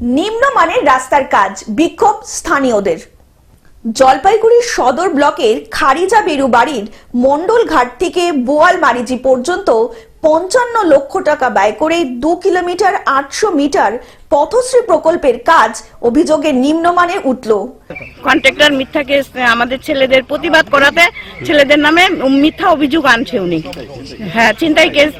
নিম্নমানের রাস্তার কাজ, বিক্ষোভ স্থানীয়দের। জলপাইগুড়ি সদর ব্লকের খারিজা বেরু বাড়ির মন্ডল ঘাট থেকে বোয়াল মারিজি পর্যন্ত পঞ্চান্ন লক্ষ টাকা ব্যয় করে দু কিলোমিটার আটশো মিটার পথশ্রী প্রকল্পের কাজ অভিযোগের নিম্নমানের উঠল। কন্ট্রাক্টর মিথ্যা কেস আমাদের ছেলেদের প্রতিবাদ করাতে ছেলেদের নামে মিথ্যা অভিযোগ আনছে উনি। হ্যাঁ চিন্তাই কেস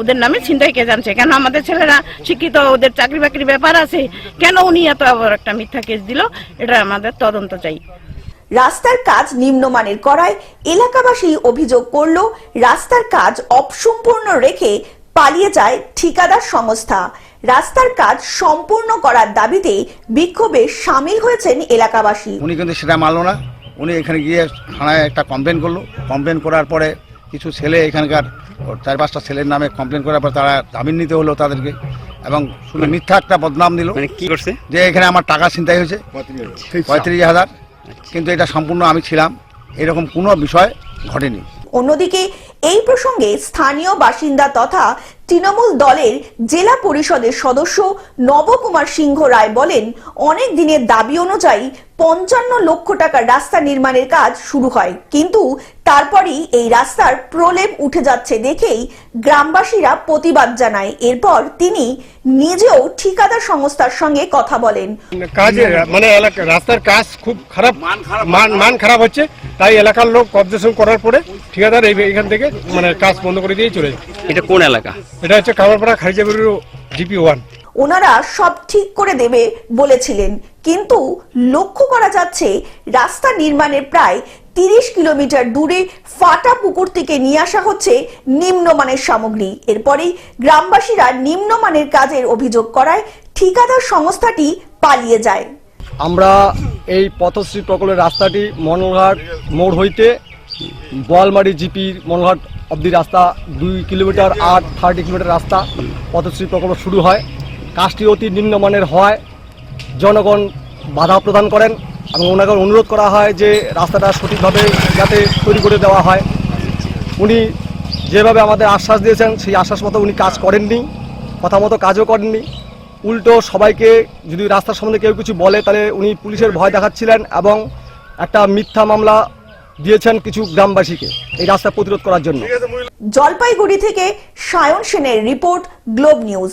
ওদের নামে চিন্তাই কেস আনছে। কেন আমাদের ছেলেরা শিক্ষিত, ওদের চাকরি বাকরির ব্যাপার আছে? কেন উনি এত বড় একটা মিথ্যা কেস দিল? এটা আমাদের তদন্ত চাই। রাস্তার কাজ নিম্নমানের করায় এলাকাবাসী অভিযোগ করল রাস্তার কাজ অপসম্পূর্ণ রেখে পালিয়ে যায় ঠিকাদার সংস্থা। রাস্তার কাজ সম্পূর্ণ করার দাবিতে বিক্ষোভে সামিল হয়েছেন এলাকাবাসী। উনি কিন্তু সেটা মানলো না। উনি এখানে গিয়ে থানায় একটা কমপ্লেন করল। কমপ্লেন করার পরে কিছু ছেলে এখানকার চার পাঁচটা ছেলের নামে কমপ্লেন করার পর তারা জামিন নিতে হলো তাদেরকে এবং শুধু মিথ্যা একটা বদনাম দিল। মানে কি করছে? যে এখানে আমার টাকা ছিনতাই হয়েছে। পঁয়ত্রিশ হাজার। কিন্তু এটা সম্পূর্ণ আমি ছিলাম, এরকম কোনো বিষয় ঘটেনি। অন্যদিকে, এই প্রসঙ্গে স্থানীয় বাসিন্দা তথা তৃণমূল দলের জেলা পরিষদের সদস্য নবকুমার সিংহ রায় বলেন, অনেক দিনের দাবি অনুযায়ী পঞ্চান্ন লক্ষ টাকার রাস্তা নির্মাণের কাজ শুরু হয়। কিন্তু তারপরই এই রাস্তার প্রলেপ উঠে যাচ্ছে দেখেই গ্রামবাসীরা প্রতিবাদ জানায়। এরপর তিনি নিজেও ঠিকাদার সংস্থার সঙ্গে কথা বলেন। কাজের মানে এলাকা রাস্তার কাজ খুব খারাপ মান মান খারাপ হচ্ছে। তাই এলাকার লোক অবজেকশন করার পরে ঠিকাদার এই এখান থেকে মানে কাজ বন্ধ করে দিয়ে চলে যায়। এটা কোন এলাকা? এটা হচ্ছে কামারপাড়া খারিজাবির জিপি ওয়ান। ওনারা সব ঠিক করে দেবে বলেছিলেন। কিন্তু লক্ষ্য করা যাচ্ছে, রাস্তা নির্মাণের প্রায় তিরিশ কিলোমিটার দূরে ফাটা পুকুর থেকে নিয়ে আসা হচ্ছে নিম্নমানের সামগ্রী। এরপরেই গ্রামবাসীরা নিম্নমানের কাজের অভিযোগ করায় ঠিকাদার সংস্থাটি পালিয়ে যায়। আমরা এই পথশ্রী প্রকল্পের রাস্তাটি মনোহাট মোড় হইতে বোয়ালমারি জিপির মনোরহাট অব্দি রাস্তা দুই কিলোমিটার আট থার্টি কিলোমিটার রাস্তা পথশ্রী প্রকল্প শুরু হয়। কাজটি অতি নিম্নমানের হয়। জনগণ বাধা প্রদান করেন এবং ওনাকে অনুরোধ করা হয় যে রাস্তাটা সঠিকভাবে যাতে তৈরি করে দেওয়া হয়। উনি যেভাবে আমাদের আশ্বাস দিয়েছেন, সেই আশ্বাস মতো উনি কাজ করেননি, কথা মতো কাজও করেননি। উল্টো সবাইকে যদি রাস্তার সম্বন্ধে কেউ কিছু বলে, তাহলে উনি পুলিশের ভয় দেখাচ্ছিলেন এবং একটা মিথ্যা মামলা দিয়েছেন কিছু গ্রামবাসীকে এই রাস্তা প্রতিরোধ করার জন্য। জলপাইগুড়ি থেকে সায়ন সেনের রিপোর্ট, গ্লোব নিউজ।